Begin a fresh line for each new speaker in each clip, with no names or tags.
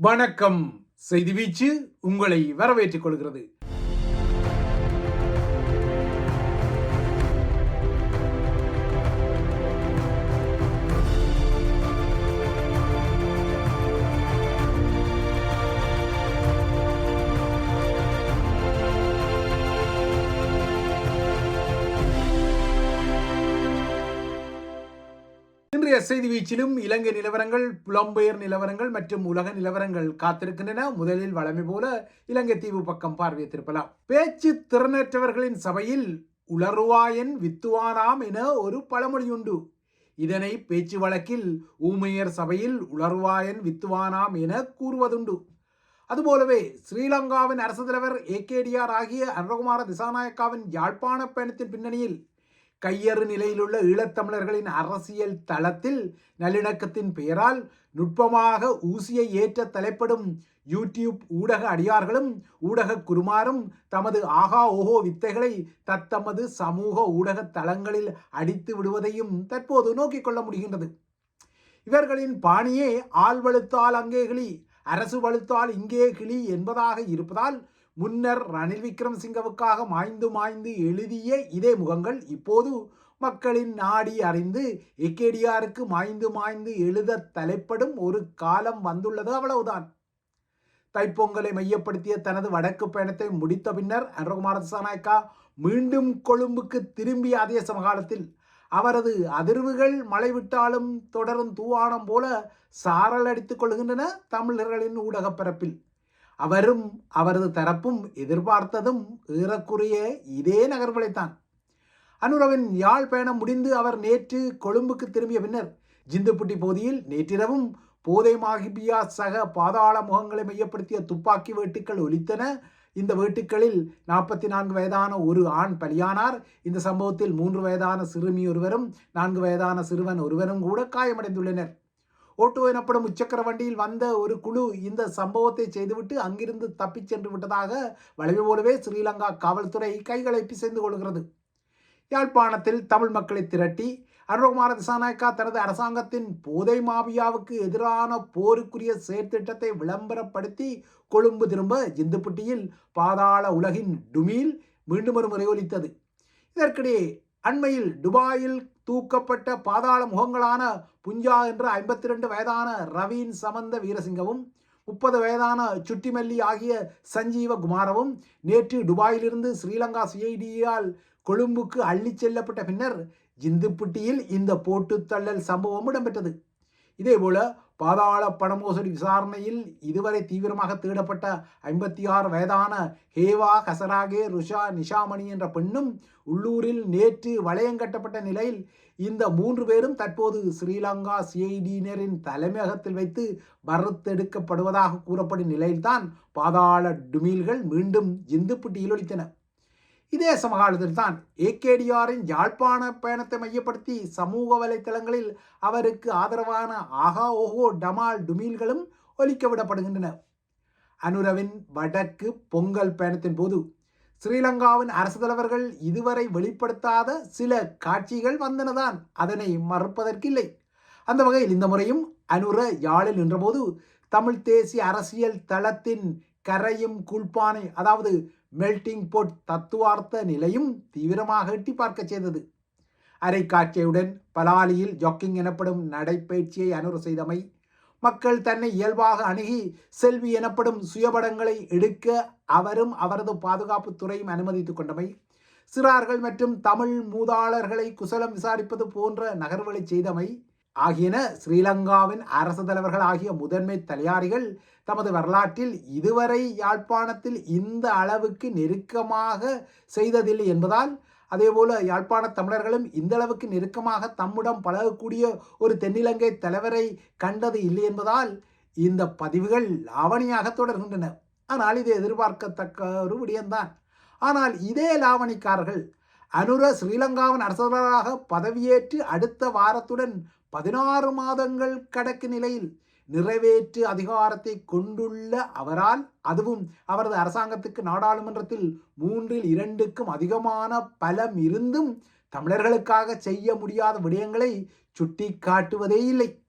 வணக்கம். செய்தி வீச்சு உங்களை வரவேற்றுக் கொள்கிறது. இன்றைய செய்தி வீச்சிலும் இலங்கை நிலவரங்கள் புலம்பெயர் நிலவரங்கள் மற்றும் உலக நிலவரங்கள் காத்திருக்கின்றன. முதலில் வளமை போல இலங்கை தீவு பக்கம் பார்வையத்திருப்பலாம் பேச்சு திறனற்றவர்களின் சபையில் உளறுவாயன் வித்துவானாம் என ஒரு பழமொழியுண்டு. இதனை பேச்சு வழக்கில் ஊமையர் சபையில் உளறுவாயன் வித்துவானாம் என கூறுவதுண்டு. அதுபோலவே ஸ்ரீலங்காவின் அரசு தலைவர் ஏகேடிஆர் ஆகிய அனுரகுமார திசாநாயக்காவின் யாழ்ப்பாண பயணத்தின் பின்னணியில் கையறு நிலையிலுள்ள ஈழத்தமிழர்களின் அரசியல் தளத்தில் நல்லிணக்கத்தின் பெயரால் நுட்பமாக ஊசியை ஏற்ற தலைப்படும் யூடியூப் ஊடக அடியார்களும் ஊடக குருமாரும் தமது ஆகா ஓஹோ வித்தைகளை தத்தமது சமூக ஊடக தளங்களில் அடித்து விடுவதையும் தற்போது நோக்கிக் கொள்ள முடிகின்றது. இவர்களின் பாணியே ஆள் வலுத்தால் அங்கே கிளி அரசு வலுத்தால் இங்கே கிளி என்பதாக இருப்பதால் முன்னர் ரணில் விக்ரமசிங்கவுக்காக மாய்ந்து மாய்ந்து எழுதிய இதே முகங்கள் இப்போது மக்களின் நாடி அறிந்து எக்கேடியாருக்கு மாய்ந்து மாய்ந்து எழுத தலைப்படும் ஒரு காலம் வந்துள்ளது அவ்வளவுதான். தைப்பொங்கலை மையப்படுத்திய தனது வடக்கு பயணத்தை முடித்த பின்னர் அனுரகுமார திசாநாயக்கா மீண்டும் கொழும்புக்கு திரும்பிய அதே சமகாலத்தில் அவரது அதிர்வுகள் மழை விட்டாலும் தொடரும் தூவானம் போல சாரல் அடித்துக் கொள்கின்றன தமிழர்களின் ஊடகப் பரப்பில். அவரும் அவரது தரப்பும் எதிர்பார்த்ததும் ஏறக்குறைய இதே நகர்வுகளைத்தான். அனுரவின் யாழ் பயணம் முடிந்து அவர் நேற்று கொழும்புக்கு திரும்பிய பின்னர் ஜிந்துப்புட்டி பகுதியில் நேற்றிரவும் போதை மாகிபியா சக பாதாள முகங்களை மையப்படுத்திய துப்பாக்கி வேட்டுக்கள் ஒலித்தன. இந்த வேட்டுக்களில் நாற்பத்தி நான்கு வயதான ஒரு ஆண் பலியானார். இந்த சம்பவத்தில் மூன்று வயதான சிறுமி ஒருவரும் நான்கு வயதான சிறுவன் ஒருவரும் கூட காயமடைந்துள்ளனர். ஓட்டோ எனப்படும் முச்சக்கர வண்டியில் வந்த ஒரு குழு இந்த சம்பவத்தை செய்துவிட்டு அங்கிருந்து தப்பிச் சென்று விட்டதாக வளைவு போலவே ஸ்ரீலங்கா காவல்துறை கைகளை பிசைந்து கொள்கிறது. யாழ்ப்பாணத்தில் தமிழ் மக்களை திரட்டி அருண்குமார திசாநாயக்கா தனது அரசாங்கத்தின் போதை மாபியாவுக்கு எதிரான போருக்குரிய செயற்திட்டத்தை விளம்பரப்படுத்தி கொழும்பு திரும்ப ஜிந்துப்பட்டியில் பாதாள உலகின் டுமீல் மீண்டும் ஒரு முறை ஒலித்தது. இதற்கிடையே அண்மையில் துபாயில் தூக்கப்பட்ட பாதாள முகங்களான புஞ்சா என்ற ஐம்பத்தி ரெண்டு வயதான ரவீன் சமந்த வீரசிங்கவும் முப்பது வயதான சுட்டிமல்லி ஆகிய சஞ்சீவ குமாரவும் நேற்று துபாயிலிருந்து ஸ்ரீலங்கா சிஐடியால் கொழும்புக்கு அள்ளிச் செல்லப்பட்ட பின்னர் ஜிந்துப்பட்டியில் இந்த போட்டுத்தள்ளல் சம்பவம் இடம்பெற்றது. இதேபோல பாதாள பணமோசடி விசாரணையில் இதுவரை தீவிரமாக தேடப்பட்ட ஐம்பத்தி ஆறு வயதான ஹேவா கசராகே ருஷா நிஷாமணி என்ற பெண்ணும் உள்ளூரில் நேற்று வளையங்கட்டப்பட்ட நிலையில் இந்த மூன்று பேரும் தற்போது ஸ்ரீலங்கா சிஐடியினரின் தலைமையகத்தில் வைத்து வறுத்தெடுக்கப்படுவதாக கூறப்படும் நிலையில்தான் பாதாள டுமீல்கள் மீண்டும் ஜிந்துப்புட்டியில் ஒழித்தன. இதே சமகாலத்தில் தான் ஏகேடிஆரின் யாழ்ப்பாண பயணத்தை மையப்படுத்தி சமூக வலைத்தளங்களில் அவருக்கு ஆதரவான ஆகா ஓஹோ டமால் டுமீல்களும் ஒலிக்க விடப்படுகின்றன. அனுரவின் வடக்கு பொங்கல் பயணத்தின் போது ஸ்ரீலங்காவின் அரசு தலைவர்கள் இதுவரை வெளிப்படுத்தாத சில காட்சிகள் வந்தனதான். அதனை மறுப்பதற்கில்லை. அந்த வகையில் இந்த முறையும் அனுர யாழில் நின்றபோது தமிழ் தேசிய அரசியல் தளத்தின் கரையும் குள்பானை அதாவது மெல்டிங் போட் தத்துவார்த்த நிலையும் தீவிரமாக எட்டி பார்க்க செய்தது. அரைக்காட்சியுடன் பலாலியில் ஜாக்கிங் எனப்படும் நடைப்பயிற்சியை அனுறு செய்தமை மக்கள் தன்னை இயல்பாக அணுகி செல்வி எனப்படும் சுயபடங்களை எடுக்க அவரும் அவரது பாதுகாப்பு துறையும் அனுமதித்துக் கொண்டமை சிறார்கள் மற்றும் தமிழ் மூதாளர்களை குசலம் விசாரிப்பது போன்ற நகர்வுகளை செய்தமை ஆகியன ஸ்ரீலங்காவின் அரசு தலைவர்கள் ஆகிய முதன்மை தலையாரிகள் தமது வரலாற்றில் இதுவரை யாழ்ப்பாணத்தில் இந்த அளவுக்கு நெருக்கமாக செய்ததில்லை என்பதால் அதேபோல யாழ்ப்பாண தமிழர்களும் இந்த அளவுக்கு நெருக்கமாக தம்முடன் பழகக்கூடிய ஒரு தென்னிலங்கை தலைவரை கண்டது இல்லை என்பதால் இந்த பதிவுகள் லாவணியாக தொடர்கின்றன. ஆனால் இது எதிர்பார்க்கத்தக்க ஒரு விடயம்தான். ஆனால் இதே லாவணிக்காரர்கள் அனுர ஸ்ரீலங்காவின் அரசராக பதவியேற்று அடுத்த வாரத்துடன் பதினாறு மாதங்கள் கடக்கு நிலையில் நிறைவேற்று அதிகாரத்தை கொண்டுள்ள அவரால் அதுவும் அவரது அரசாங்கத்துக்கு நாடாளுமன்றத்தில் மூன்றில் இரண்டுக்கும் அதிகமான பலம் இருந்தும் தமிழர்களுக்காக செய்ய முடியாத விடயங்களை சுட்டி காட்டுவதே இல்லை.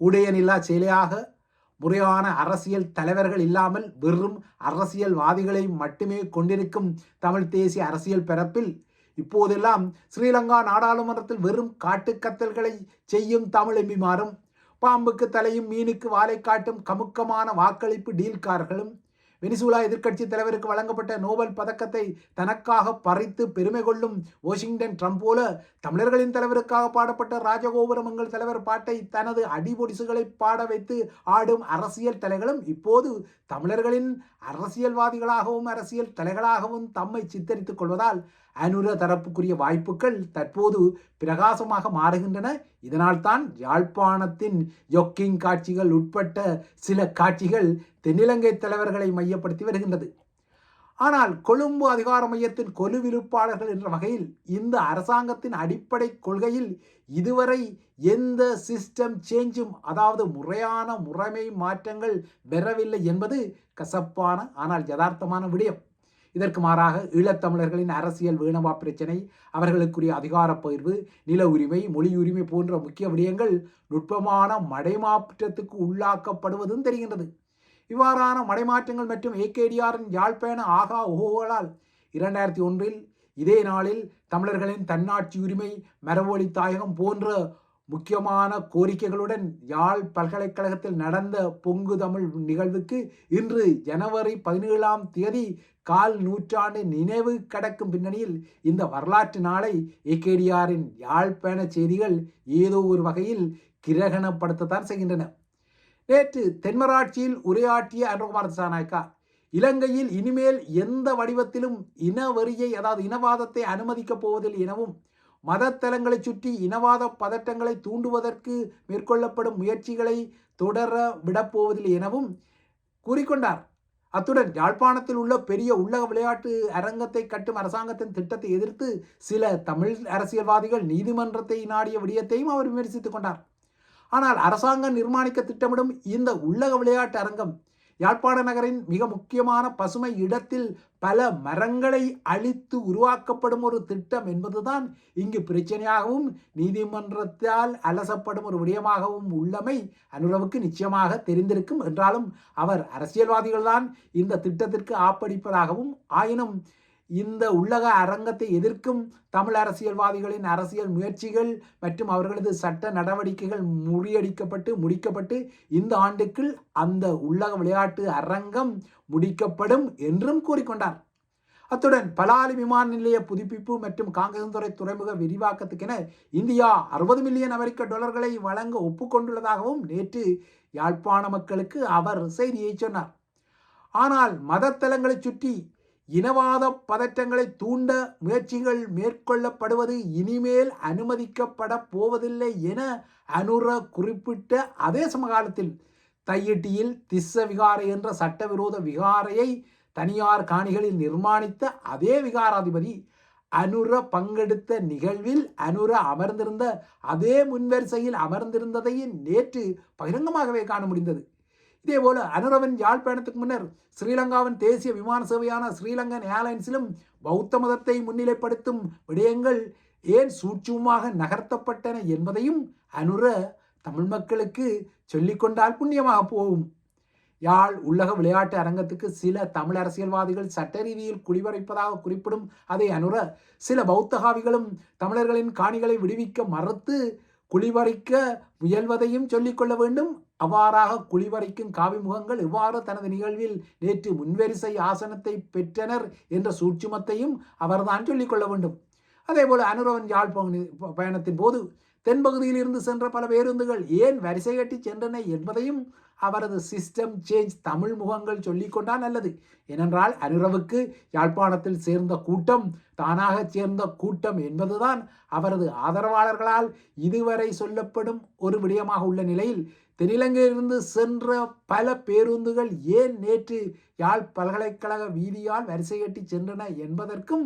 உடையனில்லா செயலையாக முறையான அரசியல் தலைவர்கள் இல்லாமல் வெறும் அரசியல்வாதிகளை மட்டுமே கொண்டிருக்கும் தமிழ் தேசிய அரசியல் பரப்பில் இப்போதெல்லாம் ஸ்ரீலங்கா நாடாளுமன்றத்தில் வெறும் காட்டுக்கத்தல்களை செய்யும் தமிழ் எம்பிமாரும் பாம்புக்கு தலையும் மீனுக்கு வாலை காட்டும் கமுக்கமான வாக்களிப்பு டீல்காரர்களும் வெனிசுலா எதிர்க்கட்சி தலைவருக்கு வழங்கப்பட்ட நோபல் பதக்கத்தை தனக்காக பறித்து பெருமை கொள்ளும் வாஷிங்டன் ட்ரம்ப் போல தமிழர்களின் தலைவருக்காக பாடப்பட்ட ராஜகோபுரமங்கள் தலைவர் பாட்டை தனது அடிபொடிசுகளை பாட வைத்து ஆடும் அரசியல் தலைகளும் இப்போது தமிழர்களின் அரசியல்வாதிகளாகவும் அரசியல் தலைகளாகவும் தம்மை சித்தரித்துக் கொள்வதால் அனுர தரப்புக்குரிய வாய்ப்புகள் தற்போது பிரகாசமாக மாறுகின்றன. இதனால்தான் யாழ்ப்பாணத்தின் யொக்கிங் காட்சிகள் உட்பட்ட சில காட்சிகள் தென்னிலங்கை தலைவர்களை மையப்படுத்தி வருகின்றது. ஆனால் கொழும்பு அதிகார மையத்தின் கொலுவிருப்பாளர்கள் என்ற வகையில் இந்த அரசாங்கத்தின் அடிப்படை கொள்கையில் இதுவரை எந்த சிஸ்டம் சேஞ்சும் அதாவது முறையான முறைமை மாற்றங்கள் பெறவில்லை என்பது கசப்பான ஆனால் யதார்த்தமான விடயம். இதற்கு மாறாக ஈழத்தமிழர்களின் அரசியல் வீணவா பிரச்சனை அவர்களுக்குரிய அதிகார பகிர்வு நில உரிமை மொழி உரிமை போன்ற முக்கிய விடயங்கள் நுட்பமான மடைமாற்றத்துக்கு உள்ளாக்கப்படுவதும் தெரிகின்றது. இவ்வாறான மடைமாற்றங்கள் மற்றும் ஏகேடிஆரின் யாழ்ப்பாண ஆகா ஓகோகளால் இரண்டாயிரத்தி ஒன்றில் இதே நாளில் தமிழர்களின் தன்னாட்சி உரிமை மரபொழி தாயகம் போன்ற முக்கியமான கோரிக்கைகளுடன் யாழ் பல்கலைக்கழகத்தில் நடந்த பொங்கு தமிழ் நிகழ்வுக்கு இன்று ஜனவரி பதினேழாம் தேதி கால் நூற்றாண்டு நினைவு கடக்கும் பின்னணியில் இந்த வரலாற்று நாளை ஏகேடிஆரின் யாழ்ப்பாண செய்திகள் ஏதோ ஒரு வகையில் கிரகணப்படுத்தத்தான் செய்கின்றன. நேற்று தென்மராட்சியில் உரையாற்றிய அனுகுமார் சாநாயக்கா இலங்கையில் இனிமேல் எந்த வடிவத்திலும் இனவெறியை அதாவது இனவாதத்தை அனுமதிக்கப் போவதில் எனவும் மதத்தலங்களை சுற்றி இனவாத பதட்டங்களை தூண்டுவதற்கு மேற்கொள்ளப்படும் முயற்சிகளை தொடர விடப்போவதில் எனவும் கூறிக்கொண்டார். அத்துடன் யாழ்ப்பாணத்தில் உள்ள பெரிய உள்ளக விளையாட்டு அரங்கத்தை கட்டும் அரசாங்கத்தின் திட்டத்தை எதிர்த்து சில தமிழ் அரசியல்வாதிகள் நீதிமன்றத்தை நாடிய விடயத்தையும் அவர் விமர்சித்துக் கொண்டார். ஆனால் அரசாங்கம் நிர்மாணிக்க திட்டமிடும் இந்த உள்ளக விளையாட்டு அரங்கம் யாழ்ப்பாண நகரின் மிக முக்கியமான பசுமை இடத்தில் பல மரங்களை அழித்து உருவாக்கப்படும் ஒரு திட்டம் என்பதுதான் இங்கு பிரச்சனையாகவும் நீதிமன்றத்தால் அலசப்படும் ஒரு விடயமாகவும் உள்ளமை அனுரவுக்கு நிச்சயமாக தெரிந்திருக்கும். என்றாலும் அவர் அரசியல்வாதிகள்தான் இந்த திட்டத்திற்கு ஆப்படிப்பதாகவும் ஆயினும் இந்த உள்ளக அரங்கத்தை எதிர்க்கும் தமிழ் அரசியல்வாதிகளின் அரசியல் முயற்சிகள் மற்றும் அவர்களது சட்ட நடவடிக்கைகள் முறியடிக்கப்பட்டு முடிக்கப்பட்டு இந்த ஆண்டுக்குள் அந்த உள்ளக விளையாட்டு அரங்கம் முடிக்கப்படும் என்றும் கூறிக்கொண்டார். அத்துடன் பலாலி விமான நிலைய புதுப்பிப்பு மற்றும் காங்கேசன்துறை துறைமுக விரிவாக்கத்துக்கென இந்தியா அறுபது மில்லியன் அமெரிக்க டாலர்களை வழங்க ஒப்புக்கொண்டுள்ளதாகவும் நேற்று யாழ்ப்பாண மக்களுக்கு அவர் செய்தியை சொன்னார். ஆனால் மதத்தலங்களை சுற்றி இனவாத பதற்றங்களை தூண்ட முயற்சிகள் மேற்கொள்ளப்படுவது இனிமேல் அனுமதிக்கப்பட போவதில்லை என அனுர குறிப்பிட்ட அதே சமகாலத்தில் தையிட்டியில் திஸ்ஸ விகாரை என்ற சட்டவிரோத விகாரையை தனியார் காணிகளில் நிர்மாணித்த அதே விகாராதிபதி அனுர பங்கெடுத்த நிகழ்வில் அனுர அமர்ந்திருந்த அதே முன்வரிசையில் அமர்ந்திருந்ததையும் நேற்று பகிரங்கமாகவே காண முடிந்தது. இதேபோல அனுரவன் யாழ்ப்பாணத்துக்கு முன்னர் ஸ்ரீலங்காவின் தேசிய விமான சேவையான ஸ்ரீலங்கன் ஏர்லைன்ஸிலும் பௌத்த மதத்தை முன்னிலைப்படுத்தும் விடயங்கள் ஏன் சூட்சமாக நகர்த்தப்பட்டன என்பதையும் அனுர தமிழ் மக்களுக்கு சொல்லிக்கொண்டால் புண்ணியமாக போகும். யாழ் உள்ளக விளையாட்டு அரங்கத்துக்கு சில தமிழ் அரசியல்வாதிகள் சட்ட ரீதியில் குடிவரைப்பதாக குறிப்பிடும் அதை அனுர சில பௌத்தகாவிகளும் தமிழர்களின் காணிகளை விடுவிக்க மறுத்து குளிவரைக்க முயல்வதையும் சொல்லிக்கொள்ள வேண்டும். அவ்வாறாக குளிவரைக்கும் காவிமுகங்கள் இவ்வாறு தனது நிகழ்வில் நேற்று முன்வரிசை ஆசனத்தை பெற்றனர் என்ற சூட்சுமத்தையும் அவர்தான் சொல்லிக்கொள்ள வேண்டும். அதேபோல் அனுரவன் யாழ் பயணத்தின் போது தென்பகுதியில் இருந்து சென்ற பல பேருந்துகள் ஏன் வரிசை கட்டி சென்றன என்பதையும் அவரது சிஸ்டம் சேஞ்ச் தமிழ் முகங்கள் சொல்லிக்கொண்டால் நல்லது. ஏனென்றால் அனுரவுக்கு யாழ்ப்பாணத்தில் சேர்ந்த கூட்டம் தானாக சேர்ந்த கூட்டம் என்பதுதான் அவரது ஆதரவாளர்களால் இதுவரை சொல்லப்படும் ஒரு விடயமாக உள்ள நிலையில். தென்னிலங்கையிலிருந்து சென்ற பல பேருந்துகள் ஏன் நேற்று யாழ் பல்கலைக்கழக வீதியால் வரிசை கட்டி சென்றன என்பதற்கும்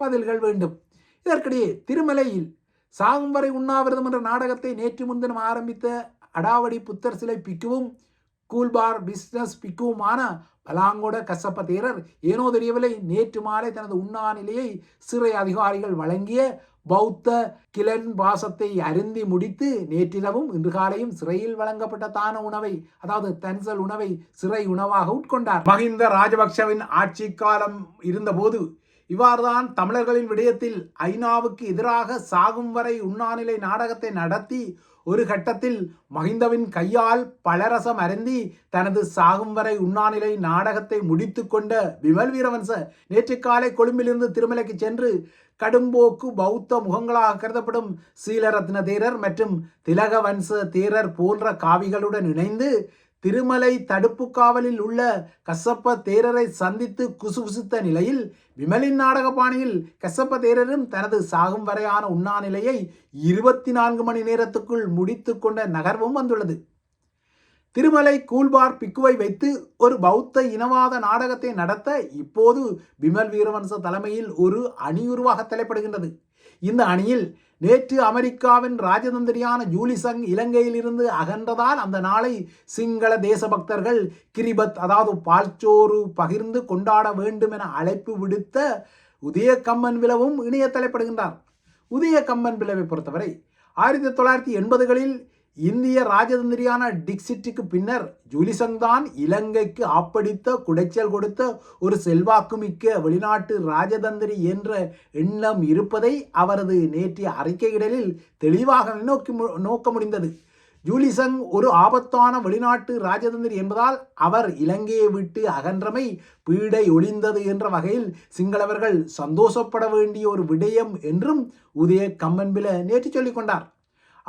பதில்கள் வேண்டும். இதற்கிடையே திருமலையில் சாகும் வரை உண்ணாவிரதம் என்ற நாடகத்தை நேற்று முன்தினம் ஆரம்பித்த அடாவடி புத்தர் சிலை பிக்குவும் கூல்பார் பிஸ்னஸ் பிக்குமான பலாங்கொட கசப்ப தேரர் ஏனோ தெரியவில்லை. நேற்று மாலை தனது உண்ணாநிலையை சிறை அதிகாரிகள் வழங்கிய பௌத்த கிளன் பாசத்தை அருந்தி முடித்து நேற்றிரவும் இன்று காலையும் சிறையில் வழங்கப்பட்ட தான உணவை அதாவது தன்சல் உணவை சிறை உணவாக உட்கொண்டார். மஹிந்த ராஜபக்ஷவின் ஆட்சி காலம் இருந்தபோது இவ்வாறுதான் தமிழர்களின் விடயத்தில் ஐநாவுக்கு எதிராக சாகும் வரை உண்ணாநிலை நாடகத்தை நடத்தி ஒரு கட்டத்தில் மஹிந்தவின் கையால் பலரசம் அருந்தி தனது சாகும் வரை உண்ணாநிலை நாடகத்தை முடித்து கொண்ட விமல் வீரவன்ச நேற்று காலை கொழும்பிலிருந்து திருமலைக்கு சென்று கடும்போக்கு பௌத்த முகங்களாக கருதப்படும் சீலரத்ன தீரர் மற்றும் திலகவன்ச தீரர் போன்ற காவிகளுடன் இணைந்து திருமலை தடுப்பு காவலில் உள்ள கசப்ப தேரரை சந்தித்து குசுகுசுத்த நிலையில் விமலின் நாடக பாணியில் கசப்ப தேரரும் தனது சாகும் வரையான உண்ணாநிலையை இருபத்தி நான்கு மணி நேரத்துக்குள் முடித்து கொண்ட நகர்வும் வந்துள்ளது. திருமலை கூல்பார் பிக்குவை வைத்து ஒரு பௌத்த இனவாத நாடகத்தை நடத்த இப்போது விமல் வீரவன்ச தலைமையில் ஒரு அணி உருவாக தலைப்படுகின்றது. இந்த அணியில் நேற்று அமெரிக்காவின் ராஜதந்திரியான ஜூலிசங் இலங்கையிலிருந்து அகன்றதால் அந்த நாளை சிங்கள தேசபக்தர்கள் கிரிபத் அதாவது பால்ச்சோறு பகிர்ந்து கொண்டாட வேண்டும் என அழைப்பு விடுத்த உதய கம்மன் விளவும் இணைய தலைப்படுகின்றார் உதய கம்மன் விளவை பொறுத்தவரை ஆயிரத்தி தொள்ளாயிரத்தி எண்பதுகளில் இந்திய ராஜதந்திரியான டிக்சிட்டுக்கு பின்னர் ஜூலிசங் தான் இலங்கைக்கு ஆப்படித்த குடைச்சல் கொடுத்த ஒரு செல்வாக்குமிக்க வெளிநாட்டு ராஜதந்திரி என்ற எண்ணம் இருப்பதை அவரது நேற்றைய அறிக்கையிடலில் தெளிவாக நோக்கி நோக்க முடிந்தது. ஜூலிசங் ஒரு ஆபத்தான வெளிநாட்டு ராஜதந்திரி என்பதால் அவர் இலங்கையை விட்டு அகன்றமை பீடை ஒளிந்தது என்ற வகையில் சிங்களவர்கள் சந்தோஷப்பட வேண்டிய ஒரு விடயம் என்றும் உதய கம்மன்பில நேற்று சொல்லிக் கொண்டார்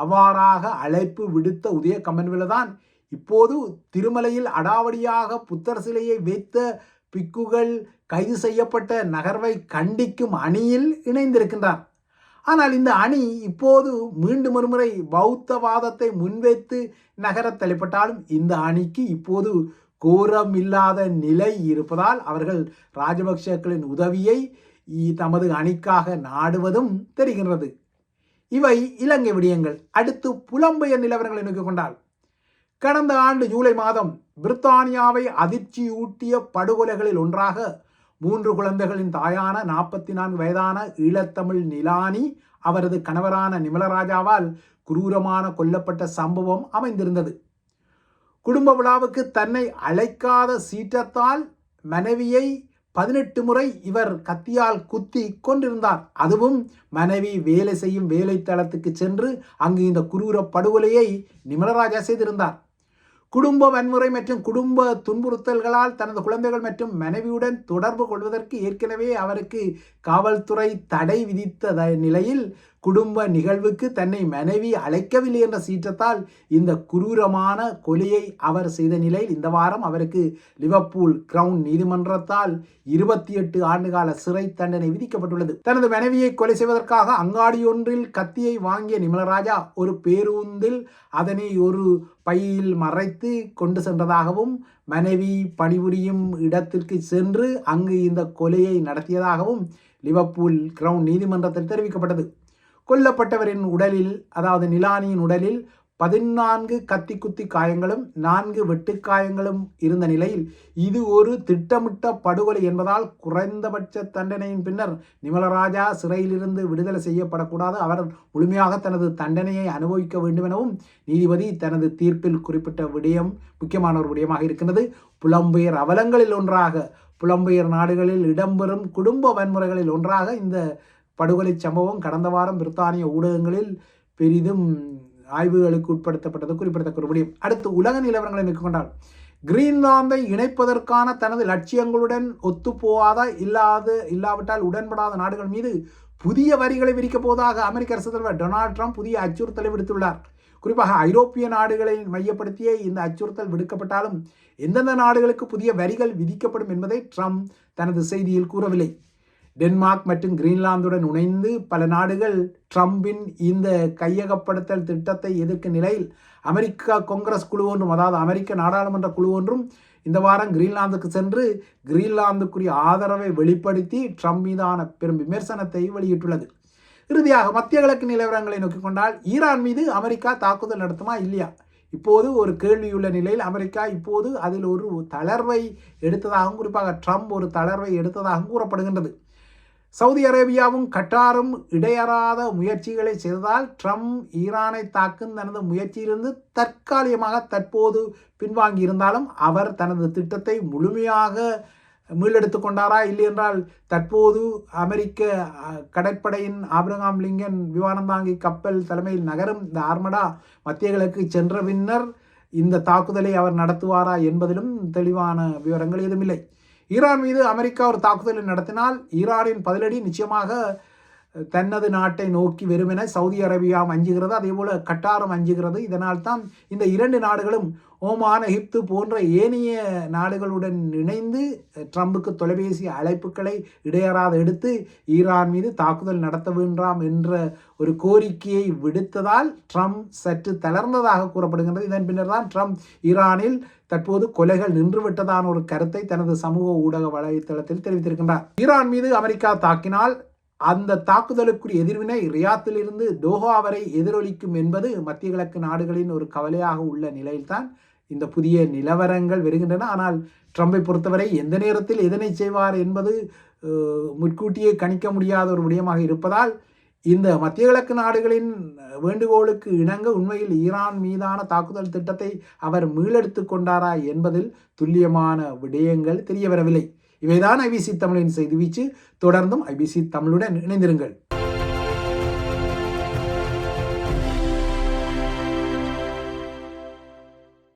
அவ்வாறாக அழைப்பு விடுத்த உதய கம்மன்வில தான் இப்போது திருமலையில் அடாவடியாக புத்தர் சிலையை வைத்த பிக்குகள் கைது செய்யப்பட்ட நகர்வை கண்டிக்கும் அணியில் இணைந்திருக்கின்றார். ஆனால் இந்த அணி இப்போது மீண்டும் ஒருமுறை பௌத்தவாதத்தை முன்வைத்து நகரத் தலைப்பட்டாலும் இந்த அணிக்கு இப்போது கோரம் இல்லாத நிலை இருப்பதால் அவர்கள் ராஜபக்சேக்களின் உதவியை தமது அணிக்காக நாடுவதும் தெரிகின்றது. இவை இலங்கை விடயங்கள். அடுத்து புலம்பெயர் நிலவரங்களை நோக்கிக் கொண்டால் கடந்த ஆண்டு ஜூலை மாதம் பிரித்தானியாவை அதிர்ச்சியூட்டிய படுகொலைகளில் ஒன்றாக மூன்று குழந்தைகளின் தாயான நாற்பத்தி நான்கு வயதான ஈழத்தமிழ் நிலானி அவரது கணவரான நிமலராஜாவால் குரூரமான கொல்லப்பட்ட சம்பவம் அமைந்திருந்தது. குடும்ப விழாவுக்கு தன்னை அழைக்காத சீற்றத்தால் மனைவியை பதினெட்டு முறை இவர் கத்தியால் குத்தி கொண்டிருந்தார் அதுவும் மனைவி வேலை செய்யும் வேலை தளத்துக்கு சென்று அங்கு இந்த குரூர படுகொலையை நிமலராஜா செய்திருந்தார். குடும்ப வன்முறை மற்றும் குடும்ப துன்புறுத்தல்களால் தனது குழந்தைகள் மற்றும் மனைவியுடன் தொடர்பு கொள்வதற்கு ஏற்கனவே அவருக்கு காவல்துறை தடை விதித்த நிலையில் குடும்ப நிகழ்வுக்கு தன்னை மனைவி அழைக்கவில்லை என்ற சீற்றத்தால் இந்த குரூரமான கொலையை அவர் செய்த நிலையில் இந்த வாரம் அவருக்கு லிவப்பூல் கிரவுன் நீதிமன்றத்தால் இருபத்தி எட்டு ஆண்டுகால சிறை தண்டனை விதிக்கப்பட்டுள்ளது. தனது மனைவியை கொலை செய்வதற்காக அங்காடியொன்றில் கத்தியை வாங்கிய நிமலராஜா ஒரு பேருந்தில் அதனை ஒரு பையில் மறைத்து கொண்டு சென்றதாகவும் மனைவி பணிபுரியும் இடத்திற்கு சென்று அங்கு இந்த கொலையை நடத்தியதாகவும் லிவப்பூல் கிரவுன் நீதிமன்றத்தில் தெரிவிக்கப்பட்டது. கொல்லப்பட்டவரின் உடலில் அதாவது நிலானியின் உடலில் பதினான்கு கத்தி குத்தி காயங்களும் நான்கு வெட்டுக்காயங்களும் இருந்த நிலையில் இது ஒரு திட்டமிட்ட படுகொலை என்பதால் குறைந்தபட்ச தண்டனையின் பின்னர் நிமலராஜா சிறையிலிருந்து விடுதலை செய்யப்படக்கூடாது. அவர் முழுமையாக தனது தண்டனையை அனுபவிக்க வேண்டும் எனவும் நீதிபதி தனது தீர்ப்பில் குறிப்பிட்ட விடயம் முக்கியமான ஒரு விடயமாக இருக்கின்றது. புலம்பெயர் அவலங்களில் ஒன்றாக புலம்பெயர் நாடுகளில் இடம்பெறும் குடும்ப வன்முறைகளில் ஒன்றாக இந்த படுகொலை சம்பவம் கடந்த வாரம் பிரித்தானிய ஊடகங்களில் பெரிதும் ஆய்வுகளுக்கு உட்படுத்தப்பட்டது குறிப்பிடத்தக்க முடியும் அடுத்து உலக நிலவரங்களை மேற்கொண்டால் கிரீன்லாந்தை இணைப்பதற்கான தனது லட்சியங்களுடன் ஒத்துப்போகாத இல்லாது இல்லாவிட்டால் உடன்படாத நாடுகள் மீது புதிய வரிகளை விரிக்கப் போவதாக அமெரிக்க அரசு தலைவர் டொனால்ட் ட்ரம்ப் புதிய அச்சுறுத்தலை விடுத்துள்ளார். குறிப்பாக ஐரோப்பிய நாடுகளை மையப்படுத்திய இந்த அச்சுறுத்தல் விடுக்கப்பட்டாலும் எந்தெந்த நாடுகளுக்கு புதிய வரிகள் விதிக்கப்படும் என்பதை ட்ரம்ப் தனது செய்தியில் கூறவில்லை. டென்மார்க் மற்றும் கிரீன்லாந்துடன் இணைந்து பல நாடுகள் ட்ரம்பின் இந்த கையகப்படுத்தல் திட்டத்தை எதிர்க்கும் நிலையில் அமெரிக்கா காங்கிரஸ் குழு ஒன்றும் அதாவது அமெரிக்க நாடாளுமன்ற குழு ஒன்றும் இந்த வாரம் கிரீன்லாந்துக்கு சென்று கிரீன்லாந்துக்குரிய ஆதரவை வெளிப்படுத்தி ட்ரம்ப் மீதான பெரும் விமர்சனத்தை வெளியிட்டுள்ளது. இறுதியாக மத்திய கிழக்கு நிலவரங்களை நோக்கிக் கொண்டால் ஈரான் மீது அமெரிக்கா தாக்குதல் நடத்துமா இல்லையா? இப்போது ஒரு கேள்வியுள்ள நிலையில் அமெரிக்கா இப்போது அதில் ஒரு தளர்வை எடுத்ததாகவும் குறிப்பாக ட்ரம்ப் ஒரு தளர்வை எடுத்ததாகவும் கூறப்படுகின்றது. சவுதி அரேபியாவும் கட்டாரும் இடையறாத முயற்சிகளை செய்ததால் ட்ரம்ப் ஈரானை தாக்கும் தனது முயற்சியிலிருந்து தற்காலிகமாக தற்போது பின்வாங்கி இருந்தாலும் அவர் தனது திட்டத்தை முழுமையாக மீளெடுத்து கொண்டாரா இல்லை என்றால் தற்போது அமெரிக்க கடற்படையின் ஆப்ரகாம் லிங்கன் விமானந்தாங்கி கப்பல் தலைமையில் நகரும் இந்த ஆர்மடா மத்திய கிழக்கு சென்ற பின்னர் இந்த தாக்குதலை அவர் நடத்துவாரா என்பதிலும் தெளிவான விவரங்கள் எதுவுமில்லை ஈரான் மீது அமெரிக்கா ஒரு தாக்குதலை நடத்தினால் ஈரானின் பதிலடி நிச்சயமாக தனது நாட்டை நோக்கி வெறுமென சவுதி அரேபியாவும் அஞ்சுகிறது அதேபோல கட்டாரம் அஞ்சுகிறது இதனால் தான் இந்த இரண்டு நாடுகளும் ஓமான் எகிப்து போன்ற ஏனைய நாடுகளுடன் இணைந்து ட்ரம்புக்கு தொலைபேசி அழைப்புகளை இடையறாது எடுத்து ஈரான் மீது தாக்குதல் நடத்த வேண்டாம் என்ற ஒரு கோரிக்கையை விடுத்ததால் ட்ரம்ப் சற்று தளர்ந்ததாக கூறப்படுகின்றது. இதன் பின்னர் தான் ட்ரம்ப் ஈரானில் தற்போது கொலைகள் நின்றுவிட்டதான ஒரு கருத்தை தனது சமூக ஊடக வலைத்தளத்தில் தெரிவித்திருக்கின்றார். ஈரான் மீது அமெரிக்கா தாக்கினால் அந்த தாக்குதலுக்குரிய எதிர்வினை ரியாத்திலிருந்து தோஹா வரை எதிரொலிக்கும் என்பது மத்திய கிழக்கு நாடுகளின் ஒரு கவலையாக உள்ள நிலையில்தான் இந்த புதிய நிலவரங்கள் வருகின்றன. ஆனால் ட்ரம்பை பொறுத்தவரை எந்த நேரத்தில் எதனை செய்வார் என்பது முன்கூட்டியே கணிக்க முடியாத ஒரு விடயமாக இருப்பதால் இந்த மத்திய கிழக்கு நாடுகளின் வேண்டுகோளுக்கு இணங்க உண்மையில் ஈரான் மீதான தாக்குதல் திட்டத்தை அவர் மீளெடுத்து கொண்டாரா என்பதில் துல்லியமான விடயங்கள் தெரியவரவில்லை. இவைதான் ஐபிசி தமிழின் செய்தி வீச்சு. தொடர்ந்தும் ஐபிசி தமிழுடன் இணைந்திருங்கள்.